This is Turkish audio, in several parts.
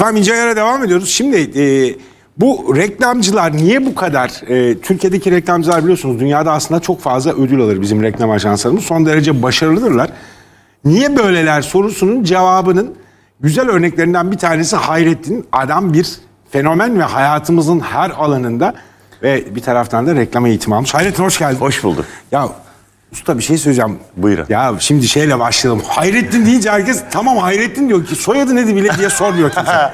Efendim İnce Ayar'a devam ediyoruz. Şimdi e, bu reklamcılar niye bu kadar, e, Türkiye'deki reklamcılar biliyorsunuz dünyada aslında çok fazla ödül alır bizim reklam ajanslarımız. Son derece başarılıdırlar. Niye böyleler sorusunun cevabının güzel örneklerinden bir tanesi Hayrettin. Adam bir fenomen ve hayatımızın her alanında ve bir taraftan da reklam eğitimi almış. Hayrettin hoş geldin. Hoş bulduk. Ya usta bir şey söyleyeceğim. Buyurun. Ya şimdi şeyle başlayalım. Hayrettin deyince herkes tamam Hayrettin diyor ki soyadı nedir bile diye sormuyor kimse.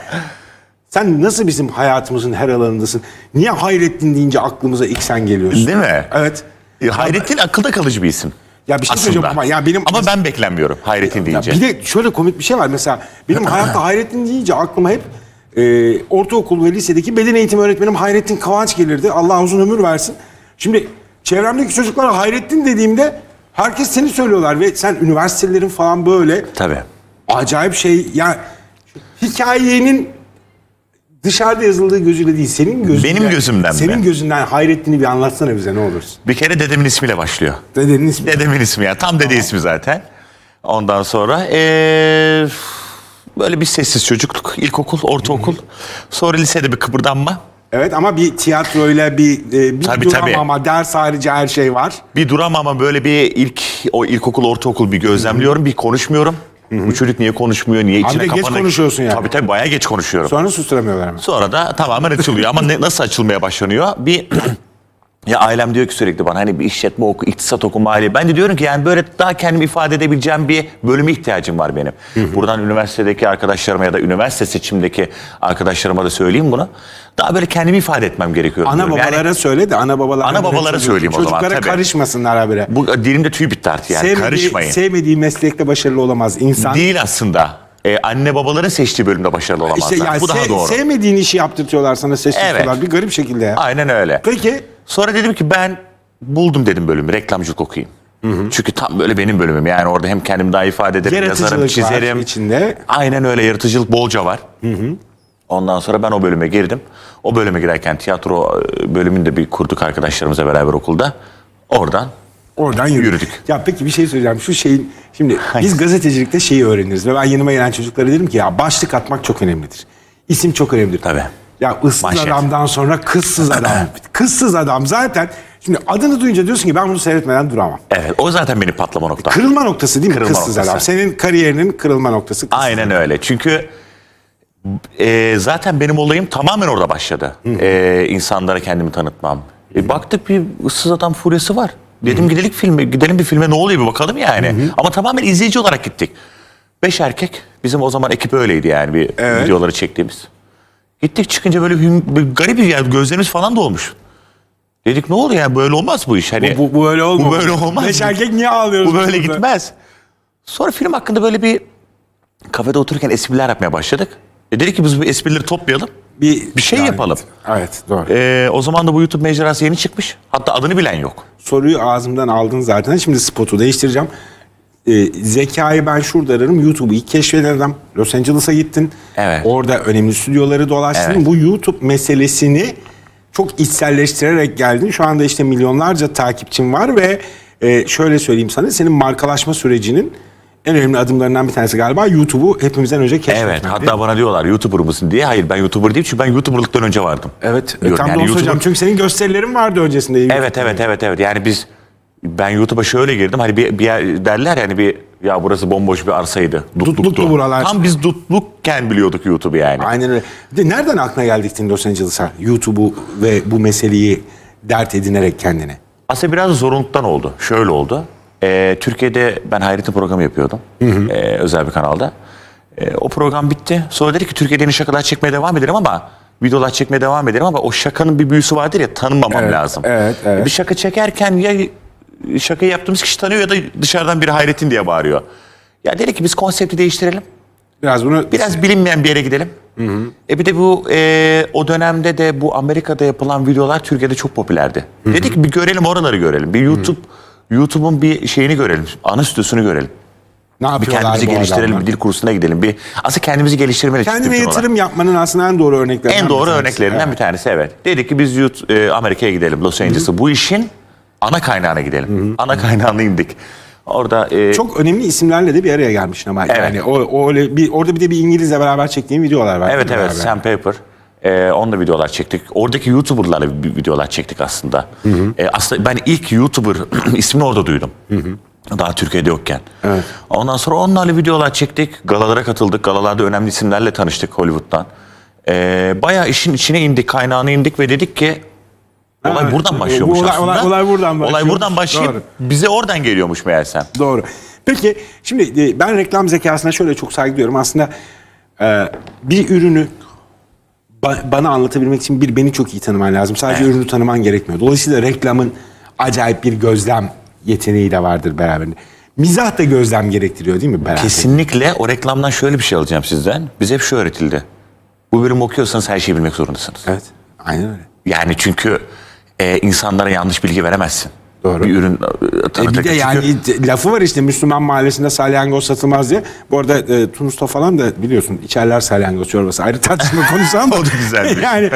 sen nasıl bizim hayatımızın her alanındasın? Niye Hayrettin deyince aklımıza ilk sen geliyorsun? Değil mi? Evet. Ya, Hayrettin akılda kalıcı bir isim. Ya bir şey Aslında. söyleyeceğim ama ya benim Ama ben beklenmiyorum Hayrettin Ya deyince. bir de şöyle komik bir şey var mesela benim hayatta Hayrettin deyince aklıma hep e, ortaokul ve lisedeki beden eğitimi öğretmenim Hayrettin Kıvanç gelirdi. Allah uzun ömür versin. Şimdi çevremdeki çocuklara Hayrettin dediğimde herkes seni söylüyorlar ve sen üniversitelerin falan böyle Tabii. acayip şey ya hikayenin dışarıda yazıldığı gözüyle değil senin gözünden. Benim gözümden mi? Senin gözünden Hayrettin'i bir anlatsana bize ne olursun. Bir kere dedemin ismiyle başlıyor. Dedenin ismi. Dedemin ismi ya. Tam dede ismi zaten. Ondan sonra eee, böyle bir sessiz çocukluk. İlkokul, ortaokul. Sonra lisede bir kıpırdanma. Evet ama bir tiyatroyla bir, e, bir Tabii, duram tabii. ama ders harici her şey var. Bir duram ama böyle bir ilk o ilkokul, ortaokul bir gözlemliyorum. Bir konuşmuyorum. Bu çocuk niye konuşmuyor? Niye içine de geç kapanık? konuşuyorsun yani. Tabii tabii bayağı geç konuşuyorum. Sonra susturamıyorlar hemen. Sonra da tamamen açılıyor. Ama ne, nasıl açılmaya başlanıyor? Bir ya ailem diyor ki sürekli bana hani bir işletme oku, iktisat oku, maliye. Ben de diyorum ki yani böyle daha kendimi ifade edebileceğim bir bölüme ihtiyacım var benim. Buradan üniversitedeki arkadaşlarıma ya da üniversite seçimdeki arkadaşlarıma da söyleyeyim bunu. Daha böyle kendimi ifade etmem gerekiyor. Ana diyorum. Yani babalara söyle de ana babalara. Ana babalara söyleyeyim o zaman, Çocuklara karışmasınlar habire. bu dilimde tüy bitti artık yani sevmediği, karışmayın. sevmediği meslekte başarılı olamaz insan. Değil aslında. Ee, anne babaların seçtiği bölümde başarılı olamazlar. İşte yani bu daha doğru. sevmediğin işi yaptırtıyorlar sana seçtiriyorlar. Evet. Bir garip şekilde. Aynen öyle. Peki Sonra dedim ki ben buldum dedim bölümü reklamcılık okuyayım. Çünkü tam böyle benim bölümüm. Yani orada hem kendimi daha ifade ederim, yazarım, çizerim. var içinde. Aynen öyle yaratıcılık bolca var. Ondan sonra ben o bölüme girdim. O bölüme girerken tiyatro e, bölümünü de bir kurduk arkadaşlarımızla beraber okulda. Oradan Oradan yürüdük. Yürüdük. Ya peki bir şey söyleyeceğim. Şu şeyin şimdi biz gazetecilikte şeyi öğreniriz ve ben yanıma gelen çocuklara dedim ki ya başlık atmak çok önemlidir. İsim çok önemlidir. Tabii. Ya ıssız Manşet. adamdan sonra kızsız adam. kızsız adam zaten şimdi adını duyunca diyorsun ki ben bunu seyretmeden duramam. evet o zaten benim patlama noktam. Kırılma noktası değil mi? Kırılma kızsız noktası. adam. Senin kariyerinin kırılma noktası. kızsız Aynen öyle. Çünkü e, zaten benim olayım tamamen orada başladı. E, insanlara kendimi tanıtmam. E, baktık bir ıssız adam furyası var. Dedim gidelim filme, gidelim bir filme ne oluyor bir bakalım yani. Ama tamamen izleyici olarak gittik. Beş erkek. Bizim o zaman ekip öyleydi yani bir Evet. videoları çektiğimiz. Gittik çıkınca böyle bir, bir garip bir yani gözlerimiz falan dolmuş. Dedik ne oluyor ya böyle olmaz bu iş. Hani, Bu, bu böyle olmaz. Bu böyle olmaz. Beş erkek niye ağlıyoruz? Bu böyle burada? gitmez. Sonra film hakkında böyle bir kafede otururken espriler yapmaya başladık. E dedik ki biz bu esprileri toplayalım. Bir, Bir şey Yani, yapalım. Evet doğru. E, o zaman da bu YouTube mecrası yeni çıkmış. Hatta adını bilen yok. Soruyu ağzımdan aldın zaten. Şimdi spotu değiştireceğim. Ee, zekayı ben şurada ararım. YouTube'u ilk keşfeden adam. Los Angeles'a gittin. Evet. Orada önemli stüdyoları dolaştın. Evet. Bu YouTube meselesini çok içselleştirerek geldin. Şu anda işte milyonlarca takipçin var ve e, şöyle söyleyeyim sana senin markalaşma sürecinin en önemli adımlarından bir tanesi galiba YouTube'u hepimizden önce keşfetmek. Evet. Hatta bana diyorlar YouTuber mısın diye. Hayır ben YouTuber değilim çünkü ben YouTuber'lıktan önce vardım. Evet. Diyorum. Tam Yani da onu söyleyeceğim. Çünkü senin gösterilerin vardı öncesinde. Evet evet evet evet. Yani biz ben YouTube'a şöyle girdim. Hani bir, bir yer derler yani bir ya burası bomboş bir arsaydı. Dutluktu. Dutluktu buralar. Tam biz dutlukken biliyorduk YouTube'u yani. Aynen öyle. De nereden aklına geldi gittin Los Angeles'a? YouTube'u ve bu meseleyi dert edinerek kendine. Aslında biraz zorunluluktan oldu. Şöyle oldu. Ee, Türkiye'de ben Hayrettin programı yapıyordum. Ee, özel bir kanalda. Ee, o program bitti. Sonra dedi ki Türkiye'de yeni şakalar çekmeye devam edelim ama videolar çekmeye devam edelim ama o şakanın bir büyüsü vardır ya tanınmamam Evet, lazım. evet, evet. Bir şaka çekerken ya şakayı yaptığımız kişi tanıyor ya da dışarıdan biri Hayrettin diye bağırıyor. Ya dedi ki biz konsepti değiştirelim. Biraz bunu Biraz bilinmeyen bir yere gidelim. E bir de bu e, o dönemde de bu Amerika'da yapılan videolar Türkiye'de çok popülerdi. Dedik bir görelim oraları görelim. Bir YouTube YouTube'un bir şeyini görelim. Ana stüdyosunu görelim. ne Bir yapıyorlar kendimizi bu geliştirelim, adamlar? bir dil kursuna gidelim. Bir aslında kendimizi geliştirmeli. Kendine bütün olarak. yatırım yapmanın aslında en doğru örneklerinden En bir doğru tanesi. örneklerinden Evet. bir tanesi evet. Dedik ki biz YouTube, e, Amerika'ya gidelim, Los Angeles'a. Bu işin ana kaynağına gidelim. Ana kaynağına indik. Orada e, Çok önemli isimlerle de bir araya gelmişsin ama Evet. yani o, o öyle bir orada bir de bir İngilizle beraber çektiğim videolar var. Evet evet beraber? Sam Paper. Ee, onunla videolar çektik. Oradaki YouTuber'larla vi- videolar çektik aslında. Ee, aslında ben ilk YouTuber ismini orada duydum. Daha Türkiye'de yokken. Evet. Ondan sonra onlarla videolar çektik. Galalara katıldık. Galalarda önemli isimlerle tanıştık Hollywood'dan. Ee, bayağı işin içine indik, kaynağına indik ve dedik ki olay Evet. buradan Bu başlıyormuş olay- aslında. olay- olay buradan Olay başlıyormuş. buradan başlayıp Doğru. bize oradan geliyormuş meğersem. Doğru. Peki şimdi e, ben reklam zekasına şöyle çok saygı duyuyorum. Aslında e, bir ürünü ba- bana anlatabilmek için bir beni çok iyi tanıman lazım. Sadece Evet. ürünü tanıman gerekmiyor. Dolayısıyla reklamın acayip bir gözlem yeteneği de vardır beraberinde. Mizah da gözlem gerektiriyor değil mi beraber? Kesinlikle o reklamdan şöyle bir şey alacağım sizden. Bize hep şu öğretildi. Bu bölümü okuyorsanız her şeyi bilmek zorundasınız. Evet. Aynen öyle. Yani çünkü e, insanlara yanlış bilgi veremezsin. Doğru. Bir ürün e, E bir de Çünkü- yani t- lafı var işte Müslüman mahallesinde salyangoz satılmaz diye. Bu arada e, Tunus'ta falan da biliyorsun içerler salyangoz çorbası. Ayrı tartışma konusu ama. O da güzelmiş. yani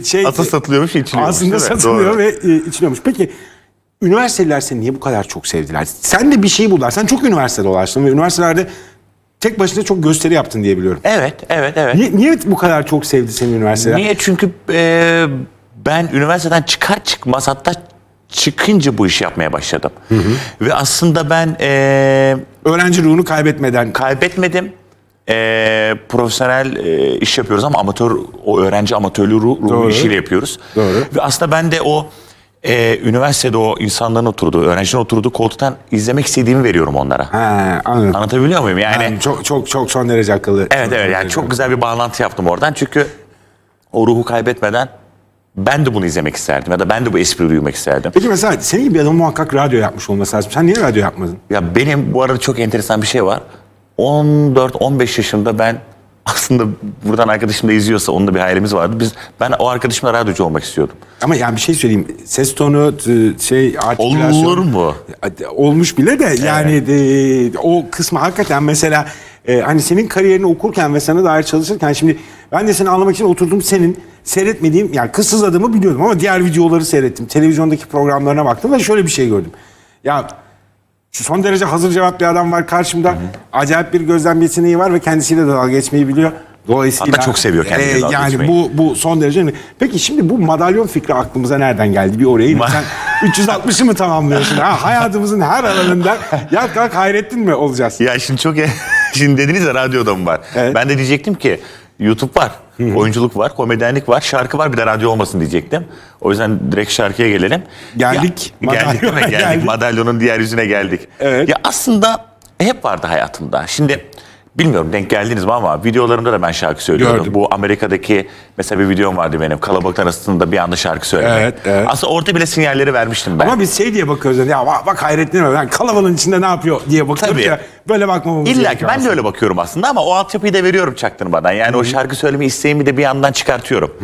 e, şey. Asıl satılıyormuş, içiliyormuş, Aslında satılıyor Doğru. ve e, içiliyormuş. Peki üniversiteliler seni niye bu kadar çok sevdiler? Sen de bir şey buldular. Sen çok üniversite dolaştın ve üniversitelerde tek başına çok gösteri yaptın diye biliyorum. Evet, evet, evet. Niye, niye bu kadar çok sevdi seni üniversiteler? Niye? Çünkü e, ben üniversiteden çıkar çıkmaz hatta çıkınca bu işi yapmaya başladım. Ve aslında ben e, Öğrenci ruhunu kaybetmeden. kaybetmedim. E, profesyonel e, iş yapıyoruz ama amatör o öğrenci amatörlüğü ruh, ruhu Doğru. işiyle yapıyoruz. Doğru. Ve aslında ben de o e, üniversitede o insanların oturduğu, öğrencilerin oturduğu koltuktan izlemek istediğimi veriyorum onlara. Ha, anladım. Anlatabiliyor muyum? Yani Yani çok çok çok son derece akıllı. evet evet yani çok güzel bir bağlantı yaptım oradan çünkü o ruhu kaybetmeden ben de bunu izlemek isterdim ya da ben de bu espriyi duymak isterdim. Peki mesela senin gibi bir adam muhakkak radyo yapmış olması lazım. Sen niye radyo yapmadın? Ya benim bu arada çok enteresan bir şey var. 14-15 yaşında ben aslında buradan arkadaşım da izliyorsa onun da bir hayalimiz vardı. Biz ben o arkadaşımla radyocu olmak istiyordum. Ama yani bir şey söyleyeyim. Ses tonu, şey, artikülasyon... Olur mu? Olmuş bile de yani de, o kısmı hakikaten mesela e, hani senin kariyerini okurken ve sana dair çalışırken şimdi ben de seni anlamak için oturdum senin seyretmediğim yani kız sızladığımı biliyordum ama diğer videoları seyrettim. Televizyondaki programlarına baktım ve şöyle bir şey gördüm. Ya şu son derece hazır cevap bir adam var karşımda. Acayip bir gözlem yeteneği var ve kendisiyle de dalga geçmeyi biliyor. Dolayısıyla Hatta çok seviyor kendiyle dalga Yani geçmeyi. bu bu son derece önemli. Peki şimdi bu madalyon fikri aklımıza nereden geldi? Bir oraya Ma- Sen 360'ı mı tamamlıyorsun? Ha, hayatımızın her alanında ya kalk Hayrettin mi olacağız? Ya şimdi çok şimdi dediniz ya radyoda mı var? Evet. Ben de diyecektim ki YouTube var, oyunculuk var, komedyenlik var, şarkı var bir de radyo olmasın diyecektim. O yüzden direkt şarkıya gelelim. Geldik, Ya, geldik değil mi? Geldik. geldik. Madalyonun diğer yüzüne geldik. Evet. Ya aslında hep vardı hayatımda. Şimdi bilmiyorum denk geldiniz mi ama videolarımda da ben şarkı söylüyorum. Gördüm. Bu Amerika'daki mesela bir videom vardı benim. Kalabalıklar arasında bir anda şarkı söylemek. Evet, evet. Aslında orada bile sinyalleri vermiştim ben. Ama biz şey diye bakıyoruz. yani, Ya bak, bak Hayrettin mi? Yani kalabalığın içinde ne yapıyor diye bakıyoruz Tabii. ya. Böyle bakmamamız İlla ki ben de öyle bakıyorum aslında ama o altyapıyı da veriyorum çaktırmadan. Yani o şarkı söyleme isteğimi de bir yandan çıkartıyorum.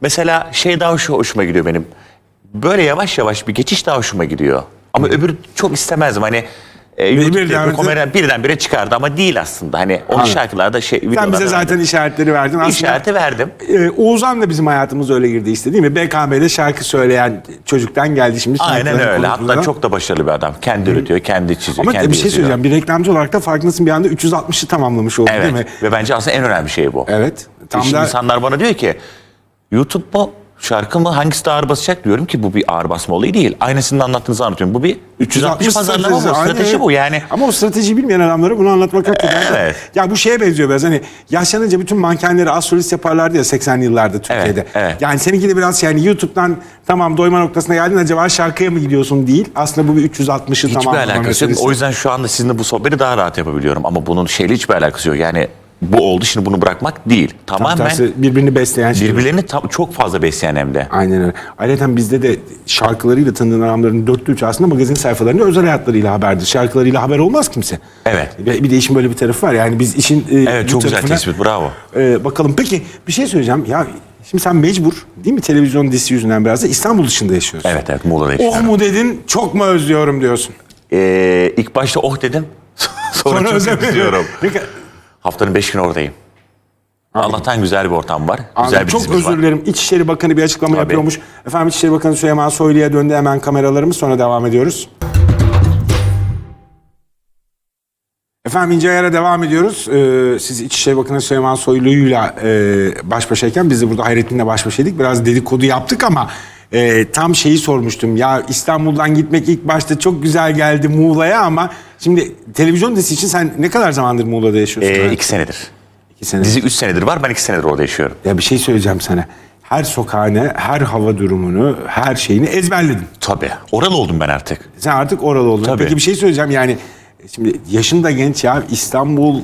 Mesela şey daha hoş- hoşuma gidiyor benim. Böyle yavaş yavaş bir geçiş daha hoşuma gidiyor. Ama öbürü çok istemezdim. Hani e, YouTube birden- bir komedyen birdenbire çıkardı ama değil aslında. Hani onun Anladım. şarkılarda şey Sen videolarda bize zaten verdim. işaretleri verdin. Aslında, işareti verdim. e, Oğuzhan da bizim hayatımıza öyle girdi işte değil mi? BKM'de şarkı söyleyen çocuktan geldi şimdi. Aynen şarkıların öyle. Hatta çok da başarılı bir adam. Kendi üretiyor, kendi çiziyor, Ama kendi bir şey yazıyor. söyleyeceğim. Bir reklamcı olarak da farkındasın bir anda 360'ı tamamlamış oldu Evet. değil mi? Ve bence aslında en önemli şey bu. Evet. Tam Şimdi da insanlar bana diyor ki YouTube mu şarkı mı hangisi daha ağır basacak diyorum ki bu bir ağır basma olayı değil. Aynısını anlattığınızı anlatıyorum. Bu bir 360 pazarlama bu. Aynen Strateji öyle. bu yani. Ama o strateji bilmeyen adamlara bunu anlatmak hakikaten. Evet. Ya bu şeye benziyor biraz hani yaşlanınca bütün mankenleri astrolist yaparlardı ya 80'li yıllarda Türkiye'de. Evet, evet. Yani seninki de biraz yani YouTube'dan tamam doyma noktasına geldin acaba şarkıya mı gidiyorsun değil. Aslında bu bir 360'ı Hiçbir tamamlama alakası yok. O yüzden şu anda sizinle bu sohbeti daha rahat yapabiliyorum. Ama bunun şeyle hiçbir alakası yok. Yani bu oldu şimdi bunu bırakmak değil. Tam Tamamen tersi birbirini besleyen şey. birbirlerini tam- çok fazla besleyen hem de. Aynen öyle. Ayrıca bizde de şarkılarıyla tanıdığın adamların dörtte üçü aslında magazin sayfalarında özel hayatlarıyla haberdir. Şarkılarıyla haber olmaz kimse. Evet. Ve bir de işin böyle bir tarafı var. Yani biz işin e, Evet çok güzel tespit bravo. Ee, bakalım peki bir şey söyleyeceğim. Ya şimdi sen mecbur değil mi televizyon dizisi yüzünden biraz da İstanbul dışında yaşıyorsun. Evet evet Muğla'da Oh yaşıyorum. mu dedin çok mu özlüyorum diyorsun. Ee, ilk başta oh dedim. Sonra, çok özlemiyorum. özlüyorum. Haftanın beş günü oradayım. Allah'tan güzel bir ortam var. Güzel Anladım. bir Çok özür var. dilerim. İçişleri Bakanı bir açıklama Tabii. yapıyormuş. Efendim İçişleri Bakanı Süleyman Soylu'ya döndü hemen kameralarımız sonra devam ediyoruz. Efendim İnce Ayar'a devam ediyoruz. Ee, siz İçişleri Bakanı Süleyman Soylu'yla e, baş başayken biz de burada Hayrettin'le baş başaydık. Biraz dedikodu yaptık ama e, tam şeyi sormuştum. Ya İstanbul'dan gitmek ilk başta çok güzel geldi Muğla'ya ama şimdi televizyon dizisi için sen ne kadar zamandır Muğla'da yaşıyorsun? Ee, iki senedir. İki sene. Dizi üç senedir var. Ben iki senedir orada yaşıyorum. Ya bir şey söyleyeceğim sana. Her sokağını, her hava durumunu, her şeyini ezberledin. Tabii. Oralı oldum ben artık. Sen artık oralı oldun. Tabii. Peki bir şey söyleyeceğim yani şimdi yaşın da genç ya İstanbul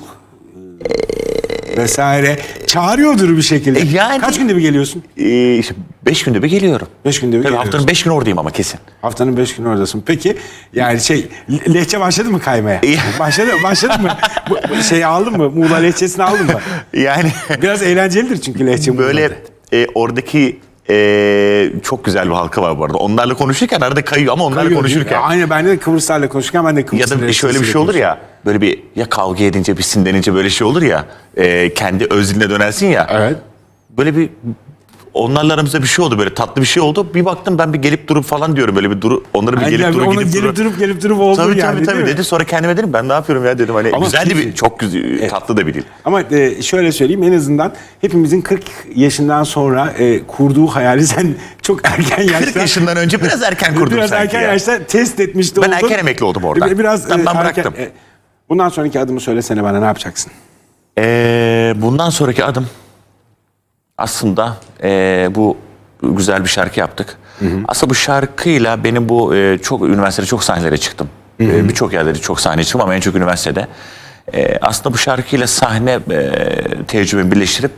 vesaire çağırıyordur bir şekilde. E yani- Kaç günde bir geliyorsun? Ee, işte beş günde bir geliyorum. Beş günde bir Tabii geliyorsun. haftanın beş günü oradayım ama kesin. Haftanın beş günü oradasın. Peki yani şey le- lehçe başladı mı kaymaya? başladı, başladı mı? Bu, bu şeyi aldın mı? Muğla lehçesini aldın mı? Yani Biraz eğlencelidir çünkü lehçe böyle e, oradaki e, çok güzel bir halka var bu arada. Onlarla konuşurken arada kayıyor ama onlarla konuşurken. Aynı ben de Kıbrıslarla konuşurken ben de Ya Kıbrıs'ın da şöyle bir lehçesiyle şey olur ya. Böyle bir ya kavga edince bir sinirlenince böyle şey olur ya. e, kendi öz diline dönersin ya. Evet. Böyle bir onlarla aramızda bir şey oldu böyle tatlı bir şey oldu. Bir baktım ben bir gelip durup falan diyorum böyle bir duru onları bir Yani gelip durup gidip gelip durup. durup gelip durup oldu Tabii yani tabii tabii dedi. Sonra kendime dedim ben ne yapıyorum ya dedim. Hani Ama güzeldi keyifli. bir çok güzel tatlı da bir dil. Ama e, şöyle söyleyeyim en azından hepimizin 40 yaşından sonra e, kurduğu hayali sen çok erken yaşta 40 yaşından önce biraz erken kurdum biraz sanki erken ya. yaşta test etmiş de Ben oldun. erken emekli oldum oradan. Bir- Biraz Ben- e, ben bıraktım. E, bundan sonraki adımı söylesene bana ne yapacaksın? Ee, bundan sonraki adım aslında ee, bu güzel bir şarkı yaptık. Aslında bu şarkıyla benim bu ee, çok üniversitede çok sahnelere çıktım. Ee, Birçok yerlerde çok sahneye çıktım ama en çok üniversitede. Ee, aslında bu şarkıyla sahne ee, tecrübemi birleştirip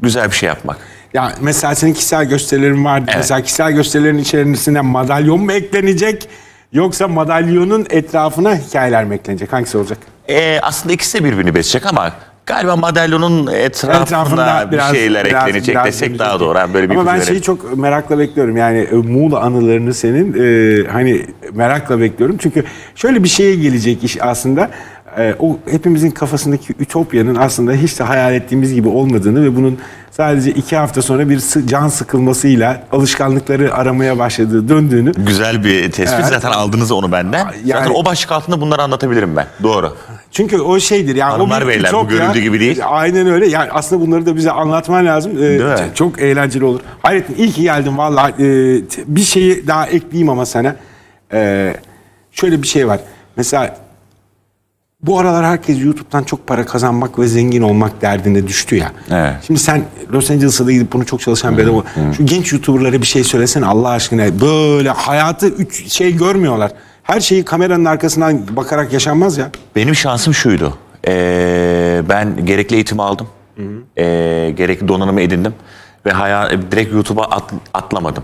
güzel bir şey yapmak. Ya mesela senin kişisel gösterilerin vardı. Evet. Mesela kişisel gösterilerin içerisine madalyon mu eklenecek? Yoksa madalyonun etrafına hikayeler mi eklenecek? Hangisi olacak? Ee, aslında ikisi de birbirini besecek ama galiba madalyonun etrafında, bir şeyler eklenecek biraz desek dönecek. daha doğru. Yani böyle bir Ama ben şeyi çok merakla bekliyorum. Yani e, Muğla anılarını senin e, hani merakla bekliyorum. Çünkü şöyle bir şeye gelecek iş aslında. E, o hepimizin kafasındaki ütopyanın aslında hiç de hayal ettiğimiz gibi olmadığını ve bunun sadece iki hafta sonra bir can sıkılmasıyla alışkanlıkları aramaya başladığı, döndüğünü Güzel bir tespit. Evet. Zaten aldınız onu benden. Yani- Zaten o başlık altında bunları anlatabilirim ben. Doğru. Çünkü o şeydir yani Hanımlar, o beyler, bu ütopya. görüldüğü gibi değil. Aynen öyle. Yani aslında bunları da bize anlatman lazım. Ee, Değil mi? Çok eğlenceli olur. Hayrettin iyi ki geldin vallahi. Ee, bir şeyi daha ekleyeyim ama sana. Ee, şöyle bir şey var. Mesela bu aralar herkes YouTube'dan çok para kazanmak ve zengin olmak derdine düştü ya. Evet. Şimdi sen Los Angeles'a da gidip bunu çok çalışan bir adam. ol- Şu genç YouTuber'lara bir şey söylesene Allah aşkına. Böyle hayatı üç şey görmüyorlar. Her şeyi kameranın arkasından bakarak yaşanmaz ya. Benim şansım şuydu. Ee, ben gerekli eğitimi aldım. Ee, gerekli donanımı edindim. Ve haya, direkt YouTube'a at- atlamadım.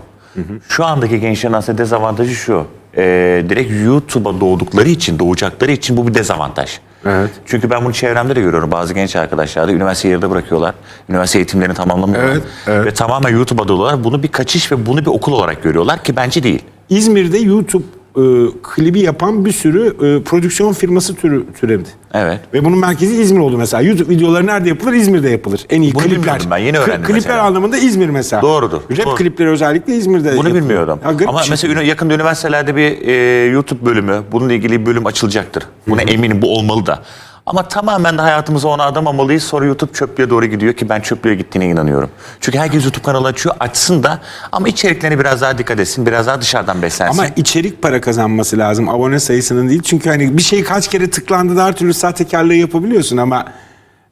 Şu andaki gençlerin aslında dezavantajı şu. Ee, direkt YouTube'a doğdukları için, doğacakları için bu bir dezavantaj. Evet. Çünkü ben bunu çevremde de görüyorum. Bazı genç arkadaşlar da üniversite yarıda bırakıyorlar. Üniversite eğitimlerini tamamlamıyorlar. Evet, evet. Ve tamamen YouTube'a doluyorlar. Bunu bir kaçış ve bunu bir okul olarak görüyorlar ki bence değil. İzmir'de YouTube e, klibi yapan bir sürü e, prodüksiyon firması türü, türedi. Evet. Ve bunun merkezi İzmir oldu mesela. YouTube videoları nerede yapılır? İzmir'de yapılır. En iyi Bunu klipler. ben, yeni öğrendim Klipler mesela. anlamında İzmir mesela. Doğrudur, Rap doğru. klipleri özellikle İzmir'de Bunu yapılır. bilmiyordum. Ya Ama şey. mesela yakında üniversitelerde bir e, YouTube bölümü, bununla ilgili bir bölüm açılacaktır. Buna eminim bu olmalı da. Ama tamamen de hayatımıza ona adamamalıyız. Sonra YouTube çöplüğe doğru gidiyor ki ben çöplüğe gittiğine inanıyorum. Çünkü herkes YouTube kanalı açıyor, açsın da ama içeriklerine biraz daha dikkat etsin, biraz daha dışarıdan beslensin. Ama içerik para kazanması lazım. Abone sayısının değil. Çünkü hani bir şey kaç kere tıklandığında her türlü sahtekarlığı yapabiliyorsun ama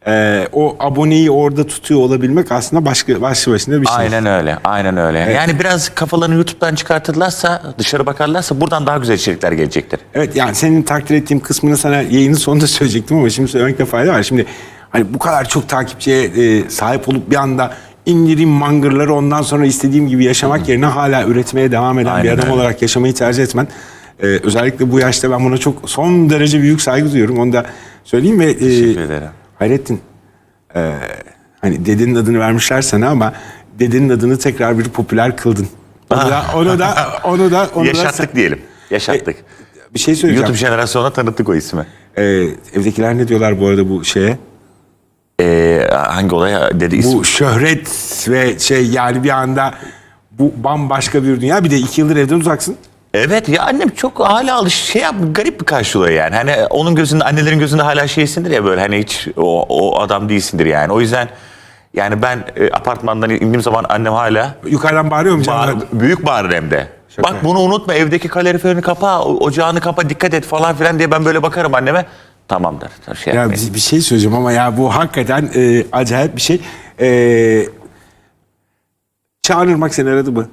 e, o aboneyi orada tutuyor olabilmek aslında başka başlı başına bir şey. Aynen öyle, aynen öyle. Yani biraz kafalarını YouTube'dan çıkartırlarsa, dışarı bakarlarsa buradan daha güzel içerikler gelecektir. Evet yani senin takdir ettiğim kısmını sana yayının sonunda söyleyecektim ama şimdi söylemekte fayda var. Şimdi hani bu kadar çok takipçiye e, sahip olup bir anda indireyim mangırları ondan sonra istediğim gibi yaşamak yerine hala üretmeye devam eden bir Aynen adam öyle. olarak yaşamayı tercih etmen. e, özellikle bu yaşta ben buna çok son derece büyük saygı duyuyorum. Onu da söyleyeyim ve e, Teşekkür ederim. Hayrettin e, hani dedenin adını vermişler sana ama dedenin adını tekrar bir popüler kıldın. Onu da onu da onu da onu da Yaşattık diyelim, yaşattık. bir şey söyleyeceğim. YouTube jenerasyonuna tanıttık o ismi. Ee, evdekiler ne diyorlar bu arada bu şeye? Ee, hangi olay dedi ismi? Bu şöhret ve şey yani bir anda bu bambaşka bir dünya. Bir de iki yıldır evden uzaksın. Evet ya annem çok hala alış şey yap garip bir karşılıyor yani. Hani onun gözünde annelerin gözünde hala şeysindir ya böyle hani hiç o, o adam değilsindir yani. O yüzden yani ben e, apartmandan indiğim zaman annem hala Yukarıdan bağırıyor mu bağır, canım? büyük bağırır hem de. Şaka. Bak bunu unutma evdeki kaloriferini kapa, o- ocağını kapa, dikkat et falan filan diye ben böyle bakarım anneme. Tamam der. Şey Ya yapmayın. bir, bir şey söyleyeceğim ama ya bu hakikaten e, acayip bir şey. E, Çağan Irmak seni aradı mı?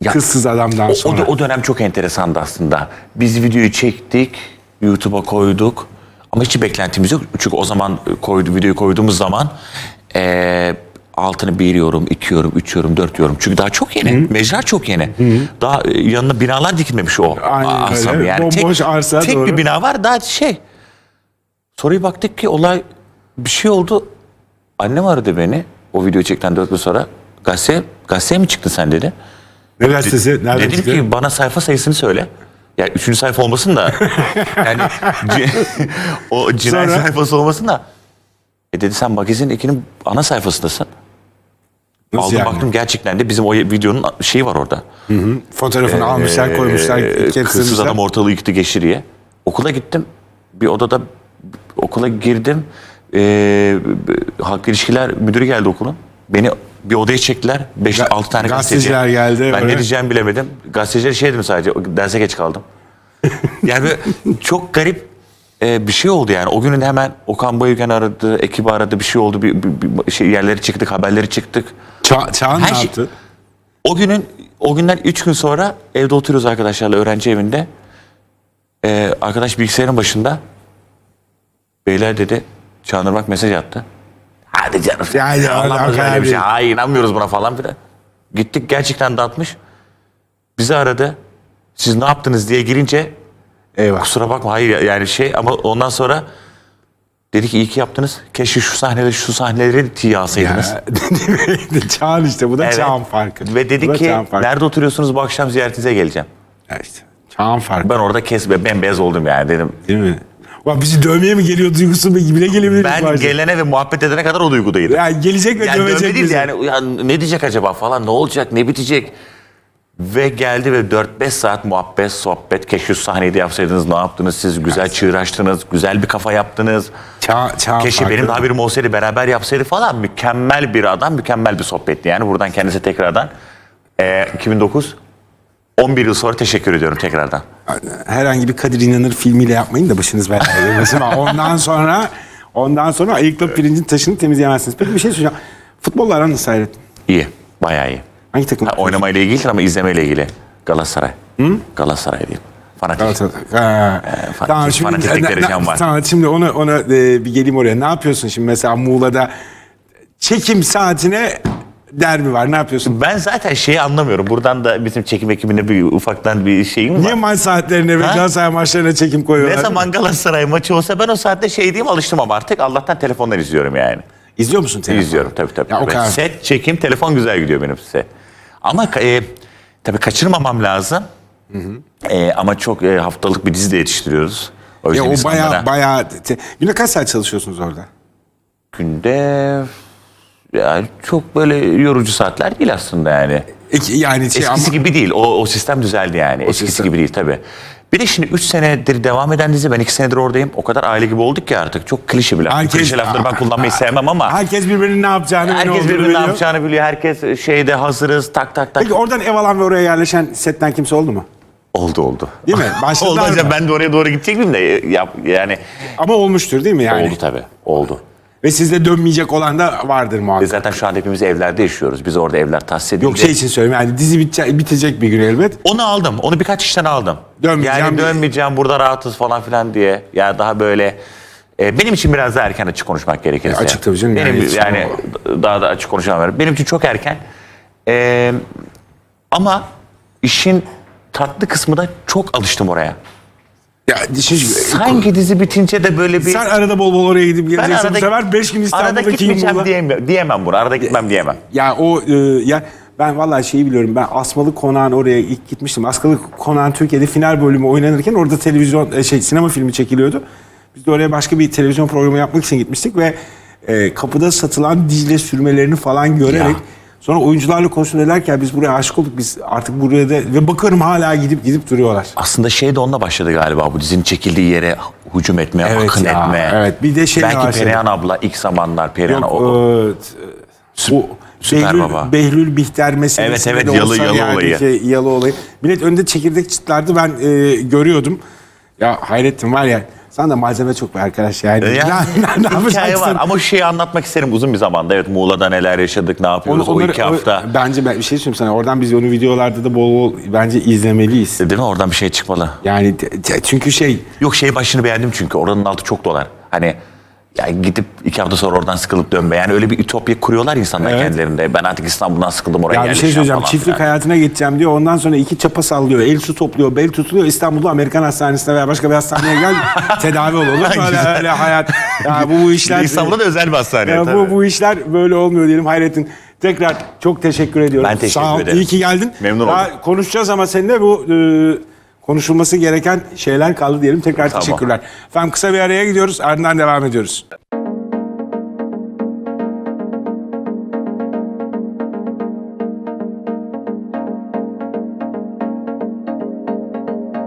Ya, Kızsız adamdan O, o, sonra. dö- o dönem çok enteresandı aslında. Biz videoyu çektik, YouTube'a koyduk. Ama hiç beklentimiz yok. Çünkü o zaman koydu, videoyu koyduğumuz zaman eee, altını bir yorum, iki yorum, üç yorum, dört yorum. Çünkü daha çok yeni. Mecra çok yeni. Daha e, yanına binalar dikilmemiş o Aynen öyle. yani. Bomboş tek, arsa, Tek doğru. bir bina var daha şey. Bir baktık ki olay bir şey oldu. Annem aradı beni. O videoyu çekten dört gün sonra. Gazete, gazeteye mi çıktın sen dedi. Ne gazetesi? Nereden Dedim çıktı? ki bana sayfa sayısını söyle. Ya üçüncü sayfa olmasın da. yani o cinayet Sonra? sayfası olmasın da. E dedi sen magazin 2'nin ana sayfasındasın. Nasıl Aldım yani? baktım gerçekten de bizim o videonun şeyi var orada. Fotoğrafını almışlar, koymuşlar, Ee, Kızsız adam ortalığı yıktı geçti diye. Okula gittim. Bir odada okula girdim. Ee, halk ilişkiler müdürü geldi okulun. Beni bir odaya çektiler. 5 Ga- 6 tane gazeteciler gazeteci. geldi, Ben öyle. ne diyeceğimi bilemedim. Gazeteciler şey dedim sadece. Derse geç kaldım. yani çok garip e, bir şey oldu yani. O günün hemen Okan Bayülgen aradı, ekibi aradı, bir şey oldu. Bir, bir- bir şey yerleri çıktık, haberleri çıktık. Ça- Çağan Her ne şey- yaptı? O günün o günden üç gün sonra evde oturuyoruz arkadaşlarla öğrenci evinde. Ee, arkadaş bilgisayarın başında. Beyler dedi. Çağınırmak mesaj attı. Hadi canım. Ya, ya, Allah'ım Allah öyle bir şey. Ay inanmıyoruz buna falan filan. Gittik gerçekten dağıtmış. Bizi aradı. Siz ne yaptınız diye girince Eyvah. kusura bakma hayır yani şey ama ondan sonra dedi ki iyi ki yaptınız. Keşke şu sahneleri şu sahneleri tiye alsaydınız. Ya, Çağan işte bu da Evet. Çağan farkı. Ve dedi ki nerede oturuyorsunuz bu akşam ziyaretinize geleceğim. Ya işte, Çağan farkı Ben orada kes ve bembeyaz oldum yani dedim. değil mi? Bizi dövmeye mi geliyor duygusu bile gelebilir. Ben gelene ve muhabbet edene kadar o duygudaydım. Yani gelecek ve yani dövecek bizi. yani ya ne diyecek acaba falan ne olacak ne bitecek. Ve geldi ve 4-5 saat muhabbet, sohbet. Keşke şu sahneyi de yapsaydınız ne yaptınız siz? Güzel çığıraştınız, güzel bir kafa yaptınız. Ça Çağan Keşke benim de haberim olsaydı beraber yapsaydı falan. Mükemmel bir adam, mükemmel bir sohbetti yani. Buradan kendisi tekrardan e, 2009 11 yıl sonra teşekkür ediyorum tekrardan. herhangi bir Kadir İnanır filmiyle yapmayın da başınız belaya girmesin. ondan sonra ondan sonra ayıkla pirincin taşını temizleyemezsiniz. Peki bir şey söyleyeceğim. Futbolla aran nasıl Hayrettin? İyi, bayağı iyi. Hangi takım? Ha, oynamayla ilgili değil ama izlemeyle ilgili. Galatasaray. Galatasaray diyeyim. Fanatik. Galatasaray. Ha. fanatik- tamam şimdi fanatiklik ne- ne- derecem var. Tamam şimdi ona ona e, bir geleyim oraya. Ne yapıyorsun şimdi mesela Muğla'da çekim saatine derbi var. Ne yapıyorsun? Ben zaten şeyi anlamıyorum. Buradan da bizim çekim ekibine bir ufaktan bir şeyim Niye var. maç saatlerine ve Ha? Galatasaray maçlarına çekim Ne koyuyorlar? zaman Galatasaray maçı olsa ben o saatte şey diyeyim alıştım ama artık Allah'tan telefondan izliyorum yani. İzliyor musun telefonu? İzliyorum tabii tabii. Ya o tabii. kadar. Set, çekim, telefon güzel gidiyor benim size. Ama e, tabii kaçırmamam lazım. E, ama çok e, haftalık bir dizi de yetiştiriyoruz. O Ya yüzden o insanlara baya baya te- günde kaç saat çalışıyorsunuz orada? günde yani çok böyle yorucu saatler değil aslında yani. Yani şey Eskisi ama gibi değil. O, o sistem düzeldi yani. Eskisi sistem. gibi değil tabii. Bir de şimdi 3 senedir devam eden dizi. Ben 2 senedir oradayım. O kadar aile gibi olduk ki artık. Çok klişe bir laf. Herkes- klişe lafları ben kullanmayı sevmem ama. herkes birbirinin ne yapacağını ne Herkes birbirinin ne biliyor. yapacağını biliyor. Herkes şeyde hazırız tak tak tak. Peki oradan ev alan ve oraya yerleşen setten kimse oldu mu? Oldu oldu. Değil mi? Başladılar oldu mı? Ben de oraya doğru gidecektim de yap, yani Ama olmuştur değil mi yani? oldu tabii. Oldu. Ve sizde dönmeyecek olan da vardır Biz muhakkak. zaten şu an hepimiz evlerde yaşıyoruz. Biz orada evler tahsis edildi. Yok şey için söylüyorum yani dizi bitecek, bitecek bir gün elbet. Onu aldım. Onu birkaç işten aldım. Dönmeyeceğim yani dönmeyeceğim burada rahatız falan filan diye. Ya daha böyle e, benim için biraz daha erken açık konuşmak gerekirse. E, açık tabii canım, Benim yani yani, daha da açık konuşamıyorum. Benim için çok erken. E, ama işin tatlı kısmı da çok alıştım oraya. Ya şimdi, Sanki dizi bitince de böyle bir sen arada bol bol oraya gidip ben geleceksin. Bu arada, sefer 5 gün arada İstanbul'daki gitmeyeceğim diyemem, diyemem bunu. Arada gitmem diyemem. Ya o e, ya ben vallahi şeyi biliyorum. Ben Asmalı Konağın oraya ilk gitmiştim. Asmalı Konağın Türkiye'de final bölümü oynanırken orada televizyon e, şey sinema filmi çekiliyordu. Biz de oraya başka bir televizyon programı yapmak için gitmiştik ve e, kapıda satılan Dicle sürmelerini falan görerek Ya. Sonra oyuncularla konuşun derken biz buraya aşık olduk. Biz artık buraya da ve bakıyorum hala gidip gidip duruyorlar. Aslında şey de onunla başladı galiba bu dizinin çekildiği yere hücum etmeye, Evet akın ya, etmeye. evet. Bir de şey Belki var Perihan abla ilk zamanlar Perihan Yok, o, e, t- bu Süper Behlül, Baba. Behlül Bihter meselesi. Evet, evet, yalı- yalı olayı. şey, yalı olayı. Millet önünde çekirdek çıtlardı ben e, görüyordum. Ya Hayrettin var ya sana da malzeme çok be arkadaş yani. Ya, ne, ne, ne hikaye var ama şu şeyi anlatmak isterim uzun bir zamanda. Evet Muğla'da neler yaşadık, ne yapıyoruz Onu- o onları- iki hafta. o- bence ben bir şey söyleyeyim sana. Oradan biz onu videolarda da bol bol bence izlemeliyiz. Değil mi? Oradan bir şey çıkmalı. Yani çünkü şey Yok şey başını beğendim çünkü oranın altı çok dolar. Hani yani gidip iki hafta sonra oradan sıkılıp dönme. Yani öyle bir ütopya kuruyorlar insanlar Evet. kendilerinde. Ben artık İstanbul'dan sıkıldım oraya ya bir şey söyleyeceğim. falan Çiftlik filan. hayatına geçeceğim diyor. Ondan sonra iki çapa sallıyor. El su topluyor, bel tutuluyor. İstanbul'da Amerikan hastanesine veya başka bir hastaneye gel tedavi ol. Olur mu? Öyle hayat. Ya bu, bu işler İstanbul'da da özel bir hastane Ya tabii. bu, bu işler böyle olmuyor diyelim Hayrettin. Tekrar çok teşekkür ediyorum. Ben teşekkür Sağ ol. ederim. İyi ki geldin. Memnun Daha oldum. Konuşacağız ama seninle bu e, konuşulması gereken şeyler kaldı diyelim. Tekrar Tamam. teşekkürler. Efendim kısa bir araya gidiyoruz. Ardından devam ediyoruz.